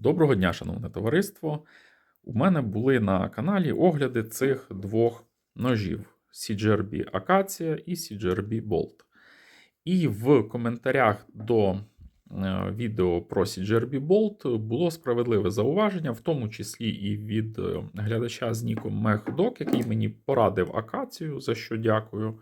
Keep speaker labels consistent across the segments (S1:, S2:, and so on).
S1: Доброго дня, шановне товариство. У мене були на каналі огляди цих двох ножів: CGRB Acacia і CGRB Bolt. І в коментарях до е, відео про CGRB Bolt було справедливе зауваження, в тому числі і від е, глядача з ніком MechDoc, який мені порадив акацію, за що дякую.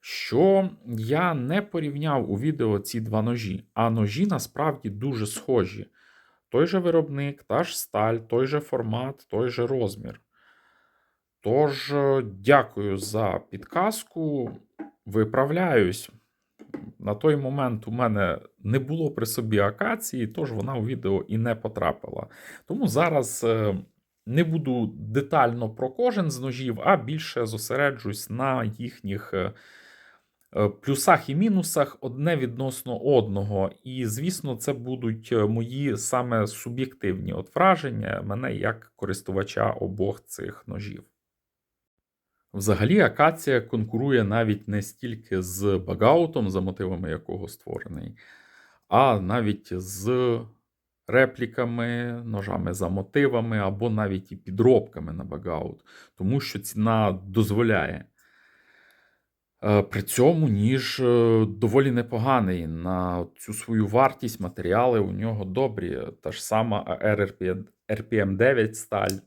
S1: Що я не порівняв у відео ці два ножі, а ножі насправді дуже схожі. Той же виробник, та ж сталь, той же формат, той же розмір. Тож, е, дякую за підказку. Виправляюсь. На той момент у мене не було при собі акації, тож вона у відео і не потрапила. Тому зараз е, не буду детально про кожен з ножів, а більше зосереджусь на їхніх е, плюсах і мінусах одне відносно одного. І, звісно, це будуть е, мої саме суб'єктивні от враження мене як користувача обох цих ножів. Взагалі, акація конкурує навіть не стільки з багаутом, за мотивами якого створений, а навіть з репліками, ножами за мотивами, або навіть і підробками на багаут, тому що ціна дозволяє. Е, При цьому ніж е, доволі непоганий. На цю свою вартість матеріали у нього добрі. Та ж сама RRP, RPM 9 сталь.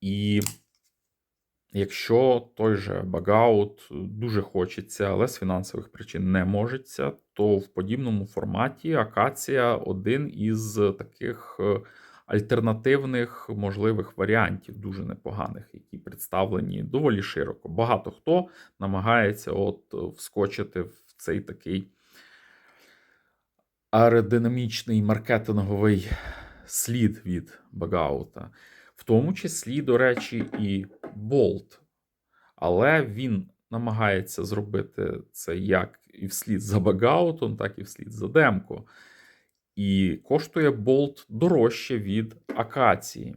S1: І якщо той же багаут дуже хочеться, але з фінансових причин не можеться, то в подібному форматі акація один із таких е, альтернативних можливих варіантів, дуже непоганих, які представлені доволі широко. Багато хто намагається от вскочити в цей такий аеродинамічний маркетинговий слід від багаута. В тому числі, до речі, і Болт. Але він намагається зробити це як і вслід за багаутом, так і вслід за демко. І коштує болт дорожче від акації.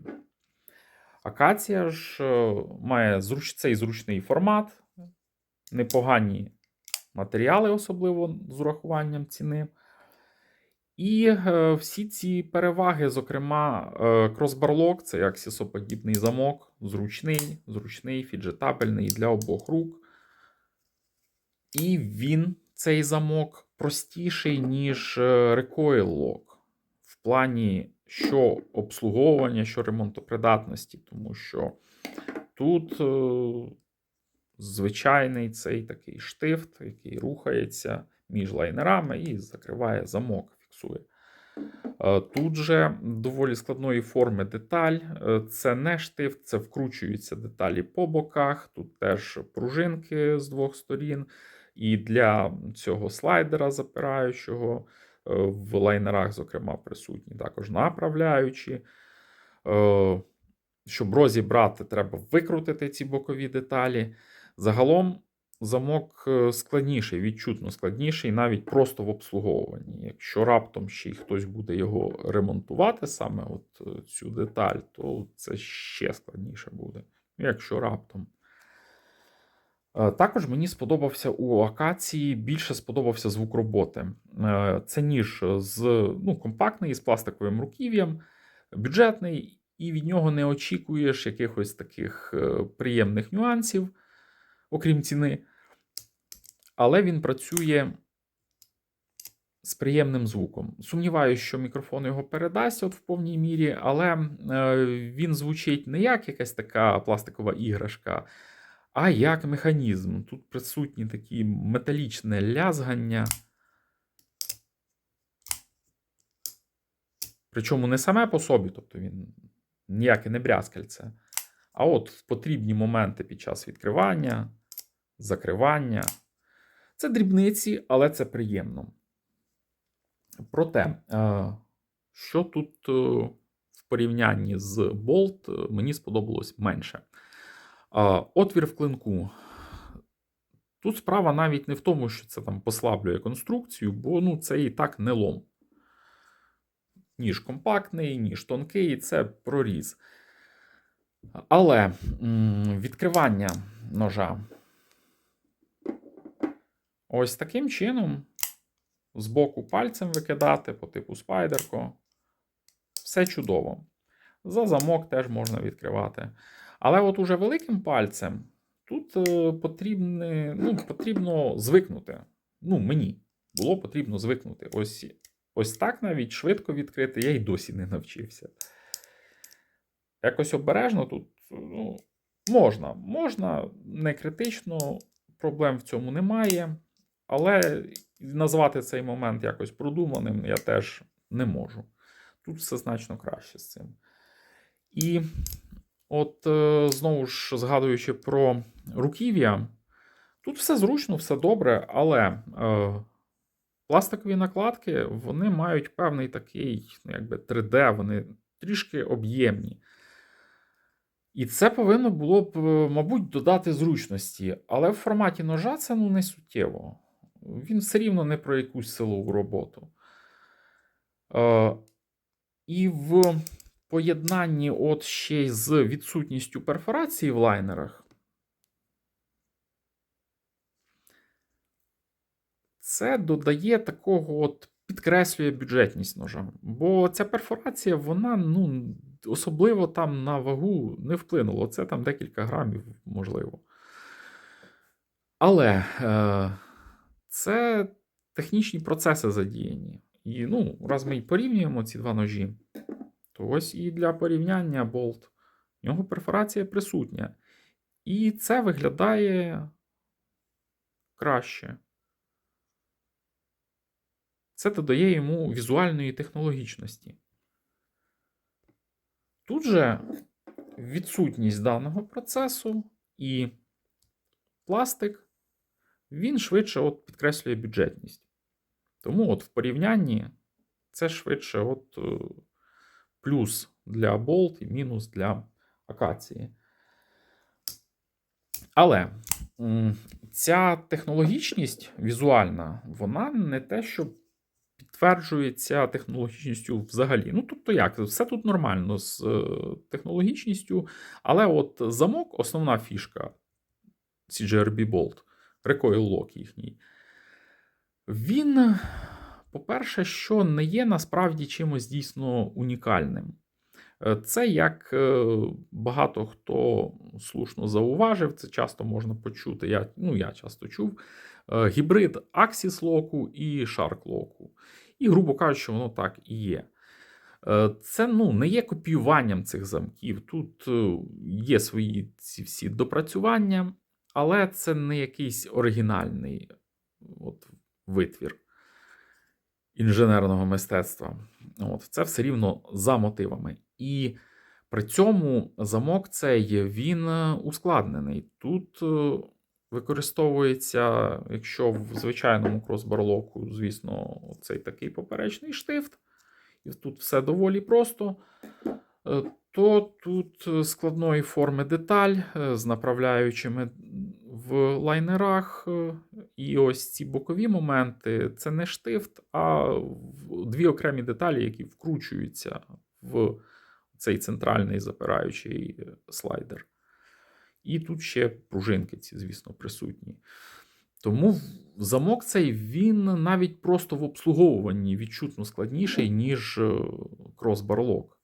S1: Акація ж е, має зруч... цей зручний формат, непогані матеріали, особливо з урахуванням ціни. І е, всі ці переваги, зокрема, е, кросбарлок це як сісоподібний замок, зручний, зручний, фіджетабельний для обох рук. І він, цей замок, простіший, ніж е, Recoil Lock в плані що обслуговування, що ремонтопридатності, тому що тут е, звичайний цей такий штифт, який рухається між лайнерами і закриває замок фіксує. Е, тут же доволі складної форми деталь. Е, це не штифт, це вкручуються деталі по боках. Тут теж пружинки з двох сторін. І для цього слайдера запираючого е, в лайнерах, зокрема, присутні також направляючі. Щоб розібрати, треба викрутити ці бокові деталі. Загалом замок е, складніший, відчутно складніший, навіть просто в обслуговуванні. Якщо раптом ще й хтось буде його ремонтувати, саме от е, цю деталь, то це ще складніше буде. Якщо раптом. Е, також мені сподобався у акації, більше сподобався звук роботи. Це ніж з ну, компактний, з пластиковим руків'ям, бюджетний, і від нього не очікуєш якихось таких приємних нюансів, окрім ціни але він працює з приємним звуком. Сумніваюся, що мікрофон його передасть от в повній мірі, але е, він звучить не як якась така пластикова іграшка, а як механізм. Тут присутні такі металічне лязгання. Причому не саме по собі, тобто він ніяке не брязкальце. А от потрібні моменти під час відкривання, закривання. Це дрібниці, але це приємно. Проте, е, що тут е, в порівнянні з Bolt е, мені сподобалось менше. Отвір в клинку. Тут справа навіть не в тому, що це там послаблює конструкцію, бо ну, це і так не лом. Ніж компактний, ніж тонкий, це проріз. Але відкривання ножа. Ось таким чином збоку пальцем викидати по типу спайдерко. Все чудово. За замок теж можна відкривати. Але от уже великим пальцем тут е, потрібне, ну, потрібно звикнути. Ну, мені було потрібно звикнути. Ось, ось так навіть швидко відкрити, я й досі не навчився. Якось обережно тут ну, можна. Можна, не критично, проблем в цьому немає. Але назвати цей момент якось продуманим я теж не можу. Тут все значно краще з цим. І от е, знову ж згадуючи про руків'я, тут все зручно, все добре, але е, пластикові накладки вони мають певний такий, ну, якби 3D, вони трішки об'ємні. І це повинно було б, е, мабуть, додати зручності. Але в форматі ножа це ну, не суттєво. Він все рівно не про якусь силову роботу. Е, і в поєднанні от ще й з відсутністю перфорації в лайнерах. Це додає такого от підкреслює бюджетність ножа. Бо ця перфорація, вона ну, особливо там на вагу не вплинула. Це там декілька грамів, можливо. Але е, це технічні процеси задіяні. І ну, раз ми й порівнюємо ці два ножі, то ось і для порівняння болт. В нього перфорація присутня. І це виглядає краще. Це додає йому візуальної технологічності. Тут же відсутність даного процесу і пластик, він швидше от підкреслює бюджетність. Тому от в порівнянні це швидше от е, плюс для болт і мінус для акації. Але ця технологічність візуальна, вона не те, що підтверджується технологічністю взагалі. Ну, тобто, як, все тут нормально з е, технологічністю, але от замок, основна фішка CGRB Bolt, Recoil Lock їхній. Він, по-перше, що не є насправді чимось дійсно унікальним. Е, Це як е, багато хто слушно зауважив, це часто можна почути. Я, ну, я часто чув е, гібрид Axis локу і Shark локу. І, грубо кажучи, воно так і є. Це ну, не є копіюванням цих замків. Тут є свої ці всі допрацювання, але це не якийсь оригінальний от, витвір інженерного мистецтва. От, Це все рівно за мотивами. І при цьому замок цей він е, ускладнений. Тут е, використовується, якщо в звичайному кросбарлоку, звісно, цей такий поперечний штифт, і тут все доволі просто. е, То тут складної форми деталь з направляючими в лайнерах. е, І ось ці бокові моменти це не штифт, а дві окремі деталі, які вкручуються в цей центральний запираючий е, слайдер. І тут ще пружинки ці, звісно, присутні. Тому замок цей він навіть просто в обслуговуванні відчутно складніший, ніж е, кросбарлок.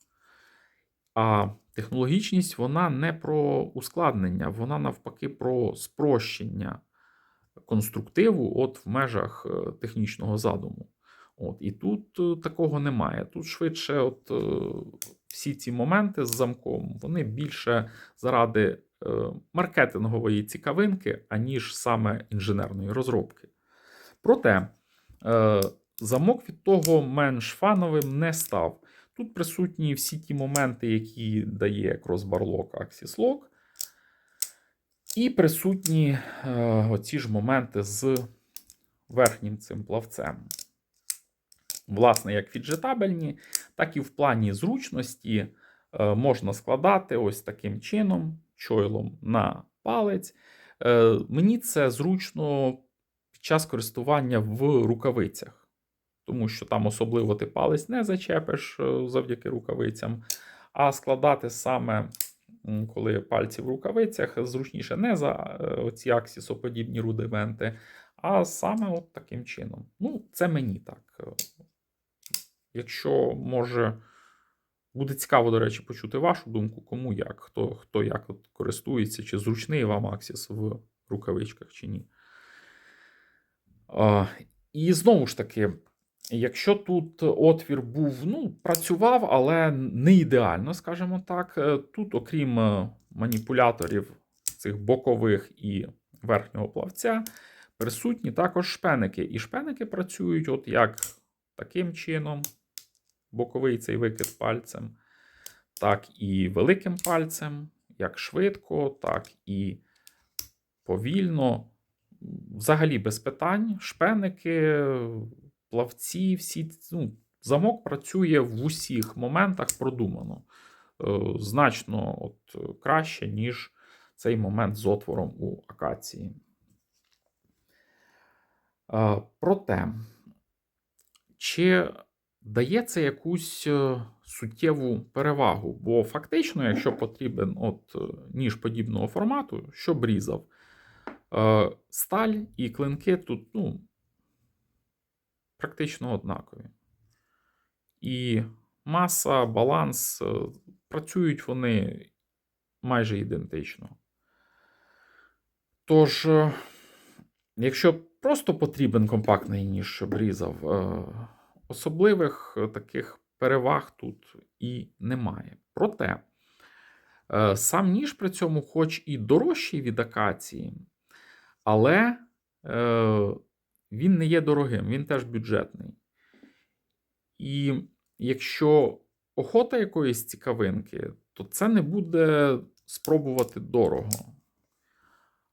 S1: А технологічність вона не про ускладнення, вона навпаки про спрощення конструктиву от в межах е, технічного задуму. От, і тут е, такого немає. Тут швидше, от е, всі ці моменти з замком, вони більше заради маркетингової цікавинки, аніж саме інженерної розробки. Проте замок від того менш фановим не став. Тут присутні всі ті моменти, які дає Axis Lock. І присутні е, оці ж моменти з верхнім цим плавцем. Власне, як фіджетабельні, так і в плані зручності е, можна складати ось таким чином, чойлом на палець. Е, мені це зручно під час користування в рукавицях, тому що там особливо ти палець не зачепиш е, завдяки рукавицям, а складати саме, коли пальці в рукавицях, зручніше не за е, оці аксісоподібні рудименти, А саме от таким чином. Ну, це мені так. Е, Якщо може. Буде цікаво, до речі, почути вашу думку, кому як, хто, хто як от користується, чи зручний вам Axis в рукавичках, чи ні. І знову ж таки, якщо тут отвір був, ну, працював, але не ідеально, скажімо так, е, тут, окрім е, маніпуляторів цих бокових і верхнього плавця, присутні також шпеники. І шпеники працюють от як таким чином боковий цей викид пальцем, так і великим пальцем, як швидко, так і повільно. Взагалі без питань. Шпеники, плавці, всі ну, замок працює в усіх моментах продумано. Е, Значно от, краще, ніж цей момент з отвором у акації. Е, Проте, чи дає це якусь е, суттєву перевагу? Бо фактично, якщо потрібен от ніж подібного формату, щоб різав, е, сталь і клинки тут ну, практично однакові. І маса, баланс, е, працюють вони майже ідентично. Тож, е, якщо просто потрібен компактний ніж, щоб різав, е, особливих таких переваг тут і немає. Проте, сам ніж при цьому, хоч і дорожчий від акації, але він не є дорогим, він теж бюджетний. І якщо охота якоїсь цікавинки, то це не буде спробувати дорого.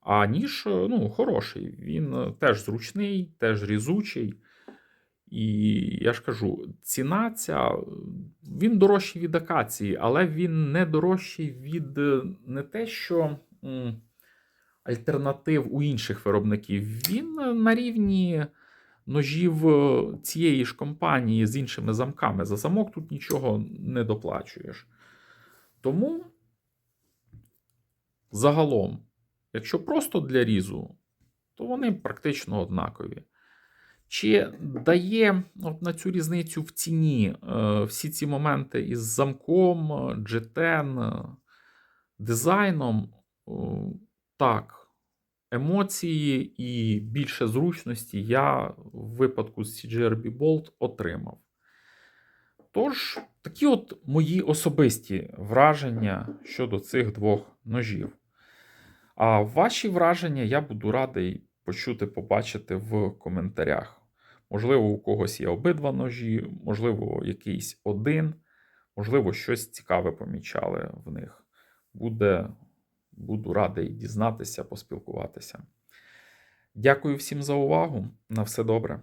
S1: А ніж ну, хороший, він теж зручний, теж різучий. І я ж кажу, ціна ця, він дорожчий від акації, але він не дорожчий від е, не те, що альтернатив у інших виробників. Він е, на рівні ножів е, цієї ж компанії з іншими замками. За замок тут нічого не доплачуєш. Тому загалом, якщо просто для різу, то вони практично однакові. Чи дає от на цю різницю в ціні е, всі ці моменти із замком, G10, е, дизайном? Так. Емоції і більше зручності я в випадку з CGRB Bolt отримав. Тож, такі от мої особисті враження щодо цих двох ножів. А ваші враження я буду радий почути, побачити в коментарях. Можливо, у когось є обидва ножі, можливо, якийсь один, можливо, щось цікаве помічали в них. Буде, Буду радий дізнатися, поспілкуватися. Дякую всім за увагу. На все добре.